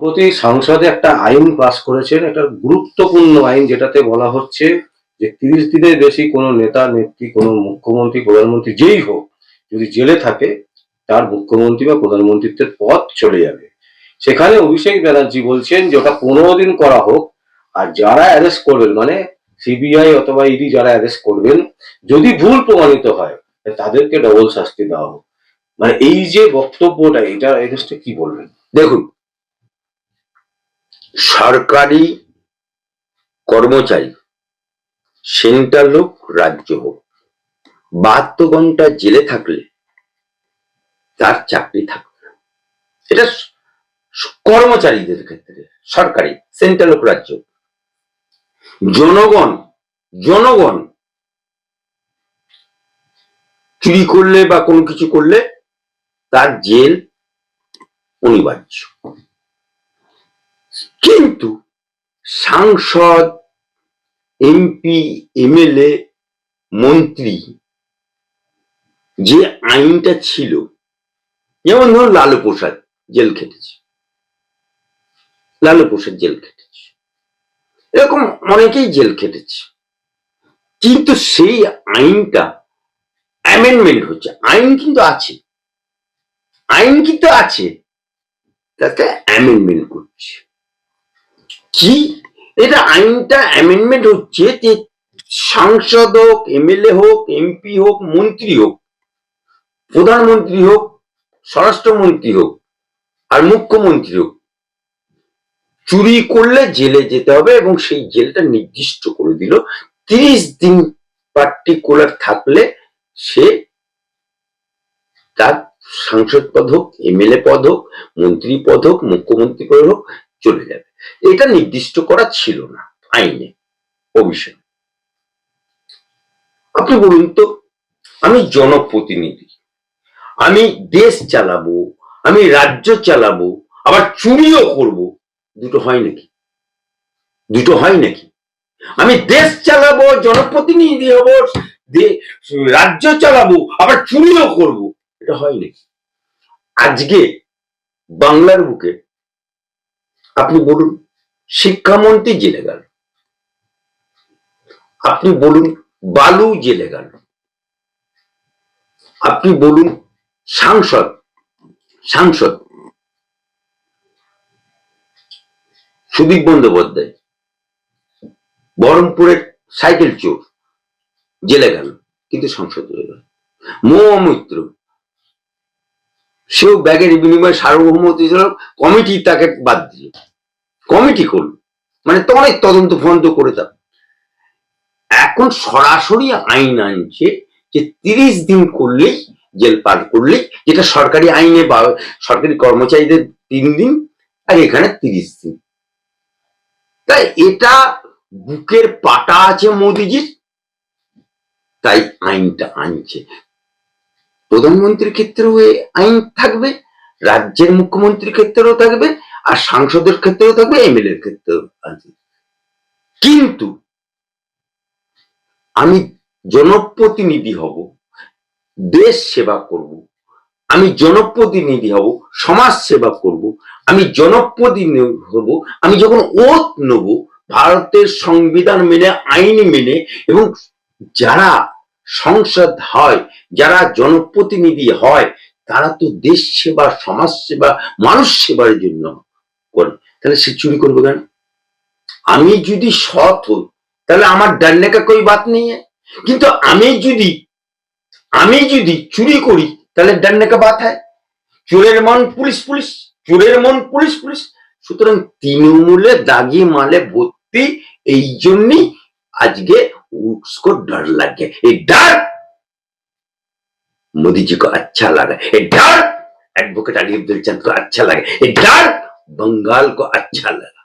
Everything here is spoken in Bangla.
প্রতি সংসদে একটা আইন পাস করেছেন, একটা গুরুত্বপূর্ণ আইন যেটাতে বলা হচ্ছে যে তিরিশ দিনের বেশি কোনো নেতা, নেত্রী, কোনো মুখ্যমন্ত্রী, প্রধানমন্ত্রী যেই হোক, যদি জেলে থাকে, তার মুখ্যমন্ত্রী বা প্রধানমন্ত্রীত্বের পথ চলে যাবে। সেখানে অভিষেক ব্যানার্জি বলছেন যে ওটা পনেরো দিন করা হোক, আর যারা অ্যারেস্ট করবেন মানে সিবিআই অথবা ইডি যারা অ্যারেস্ট করবেন, যদি ভুল প্রমাণিত হয় তাদেরকে ডবল শাস্তি দেওয়া হোক। মানে এই যে বক্তব্যটা, এটা এগেস্টে কি বলবেন? দেখুন সরকারি কর্মচারী, সেন্ট্রাল হোক, রাজ্য হোক, বাহাত্তর ঘণ্টা জেলে থাকলে তার চাকরি থাকবে না এটা কর্মচারীদের ক্ষেত্রে, সরকারি, সেন্ট্রাল হোক, রাজ্য। জনগণ জনগণ চুরি করলে বা কোনো কিছু করলে তার জেল অনিবার্য কিন্তু সাংসদ, এমপি, এমএলএ, মন্ত্রী যে আইনটা ছিল, যেমন ধরুন লালু প্রসাদ জেল খেটেছে। লালু প্রসাদ জেল খেটেছে। এরকম অনেকেই জেল খেটেছে। কিন্তু সেই আইনটা অ্যামেন্ডমেন্ট হচ্ছে। আইন কিন্তু আছে। আইন কিন্তু আছে। তাতে অ্যামেন্ডমেন্ট করছে। কি? এটা আইনটা অ্যামেন্ডমেন্ট হচ্ছে যে সাংসদ হোক, এমএলএ হোক, এমপি হোক, মন্ত্রী হোক, প্রধানমন্ত্রী হোক, স্বরাষ্ট্রমন্ত্রী হোক আর মুখ্যমন্ত্রী হোক, চুরি করলে জেলে যেতে হবে এবং সেই জেলটা নির্দিষ্ট করে দিল। তিরিশ দিন পার্টিকুলার থাকলে সে তার সাংসদ পদ হোক, এমএলএ পদ হোক, মন্ত্রী পদ হোক, মুখ্যমন্ত্রী পদ হোক চলে যাবে। এটা নির্দিষ্ট করা ছিল না আইনে অভিষেক আপনি বলুন তো, আমি জনপ্রতিনিধি, আমি দেশ চালাবো, আমি রাজ্য চালাবো, আবার চুরিও করব, দুটো হয় নাকি? দুটো হয় নাকি? আমি দেশ চালাবো, জনপ্রতিনিধি হব রাজ্য চালাবো, আবার চুরিও করব, এটা হয় নাকি? আজকে বাংলার বুকে আপনি বলুন, শিক্ষামন্ত্রী জেলে গেল। আপনি বলুন, বালু জেলে গেল। আপনি বলুন, সাংসদ সাংসদ। সুদীপ বন্দ্যোপাধ্যায়, বহরমপুরের সাইকেল চোর, জেলে গেল, কিন্তু সংসদ হয়ে গেল। মৌমিত্র সেও ব্যাগের বিনিময়ে সার্বভৌমত্ব কমিটি তাকে বাদ দিল। কমিটি করল মানে তো অনেক তদন্ত ফন্ত করে তা এখন সরাসরি আইন আনছে যে তিরিশ দিন করলেই জেল পার করলেই যেটা সরকারি আইনে বা সরকারি কর্মচারীদের তিন দিন আর এখানে তিরিশ দিন। তাই এটা বুকের পাটা আছে মোদিজির, তাই আইনটা আনছে। প্রধানমন্ত্রীর ক্ষেত্রেও আইন থাকবে, রাজ্যের মুখ্যমন্ত্রীর ক্ষেত্রেও থাকবে আর সাংসদের ক্ষেত্রেও থাকবে, এমএলএর ক্ষেত্রেও আছে কিন্তু আমি জনপ্রতিনিধি হব, দেশ সেবা করব, আমি জনপ্রতিনিধি হব, সমাজ সেবা করব, আমি জনপ্রতিনিধি হব, আমি যখন ওত নেব, ভারতের সংবিধান মেনে, আইন মেনে, এবং যারা সংসদ হয়, যারা জনপ্রতিনিধি হয়, তারা তো দেশ সেবা, সমাজ সেবা, মানুষ সেবার জন্য করে তাহলে সে চুরি করবে কেন আমি যদি সৎ হই তাহলে আমার डरने का कोई बात नहीं है কিন্তু আমি যদি আমি যদি চুরি করি তাহলে डरने का बात है চোরের মন পুলিশ পুলিশ চোরের মন পুলিশ পুলিশ সুতরাং তৃণমূলে দাগি মালে ভর্তি এই জন্যই আজকে उसको डर लग गया ये डर मोदी जी को अच्छा लगा ये डर एडवोकेट अली अब्दुल चंद को अच्छा लगा ये डर बंगाल को अच्छा लगा।